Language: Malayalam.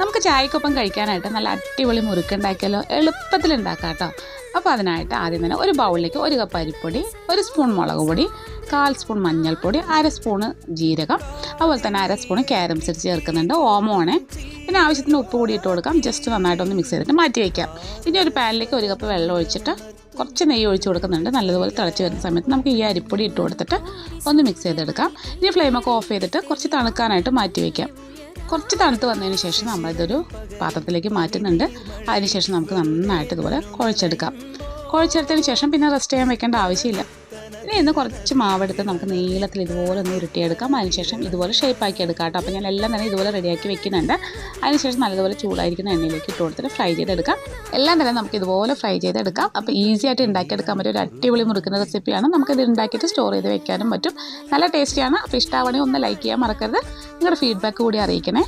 നമുക്ക് ചായക്കൊപ്പം കഴിക്കാനായിട്ട് നല്ല അടിപൊളി മുറുക്കുണ്ടാക്കിയാലോ? എളുപ്പത്തിൽ ഉണ്ടാക്കാം കേട്ടോ. അപ്പോൾ അതിനായിട്ട് ആദ്യം തന്നെ ഒരു ബൗളിലേക്ക് ഒരു കപ്പ് അരിപ്പൊടി ഒരു സ്പൂൺ മുളക് പൊടി കാൽ സ്പൂൺ മഞ്ഞൾപ്പൊടി അര സ്പൂണ് ജീരകം അതുപോലെ തന്നെ അര സ്പൂൺ ക്യാരം സീഡ് ചേർക്കുന്നുണ്ട്. ഓമോണെ പിന്നെ ആവശ്യത്തിന് ഉപ്പ് കൂടി ഇട്ട് കൊടുക്കാം. ജസ്റ്റ് നന്നായിട്ടൊന്ന് മിക്സ് ചെയ്തിട്ട് മാറ്റി വയ്ക്കാം ഇനി ഒരു പാനിലേക്ക് ഒരു കപ്പ് വെള്ളം ഒഴിച്ചിട്ട് കുറച്ച് നെയ്യ് ഒഴിച്ച് കൊടുക്കുന്നുണ്ട്. നല്ലതുപോലെ തിളച്ച് വരുന്ന സമയത്ത് നമുക്ക് ഈ അരിപ്പൊടി ഇട്ട് കൊടുത്തിട്ട് ഒന്ന് മിക്സ് ചെയ്തെടുക്കാം. ഇനി ഫ്ലെയിമൊക്കെ ഓഫ് ചെയ്തിട്ട് കുറച്ച് തണുക്കാനായിട്ട് മാറ്റി വയ്ക്കാം കുറച്ച് തണുത്ത് വന്നതിന് ശേഷം നമ്മളിതൊരു പാത്രത്തിലേക്ക് മാറ്റുന്നുണ്ട്. അതിനുശേഷം നമുക്ക് നന്നായിട്ട് ഇതുപോലെ കുഴച്ചെടുക്കാം. കുഴച്ചെടുത്തതിന് ശേഷം പിന്നെ റെസ്റ്റ് ചെയ്യാൻ വെക്കേണ്ട ആവശ്യമില്ല. ഇനി ഇന്ന് കുറച്ച് മാവെടുത്ത് നമുക്ക് നീളത്തിൽ ഇതുപോലെ ഒന്ന് ഉരുട്ടിയെടുക്കാം. അതിനുശേഷം ഇതുപോലെ ഷേപ്പാക്കി എടുക്കാം കേട്ടോ. അപ്പോൾ ഞാൻ എല്ലാം തന്നെ ഇതുപോലെ റെഡിയാക്കി വെക്കുന്നുണ്ട്. അതിനുശേഷം നല്ലതുപോലെ ചൂടായിരിക്കുന്ന എണ്ണയിലേക്ക് ഇട്ട് കൊടുത്തിട്ട് ഫ്രൈ ചെയ്തെടുക്കാം. എല്ലാം തന്നെ നമുക്ക് ഇതുപോലെ ഫ്രൈ ചെയ്തെടുക്കാം. അപ്പോൾ ഈസി ആയിട്ട് ഉണ്ടാക്കിയെടുക്കാൻ പറ്റിയ ഒരു അടിപൊളി മുറുക്കുന്ന റെസിപ്പിയാണ് നമുക്കിത് ഉണ്ടാക്കിയിട്ട് സ്റ്റോർ ചെയ്ത് വെക്കാനും പറ്റും. നല്ല ടേസ്റ്റിയാണ് അപ്പോൾ ഇഷ്ടമാണെങ്കിൽ ഒന്ന് ലൈക്ക് ചെയ്യാൻ മറക്കരുത്. നിങ്ങളുടെ ഫീഡ്ബാക്ക് കൂടി അറിയിക്കണേ.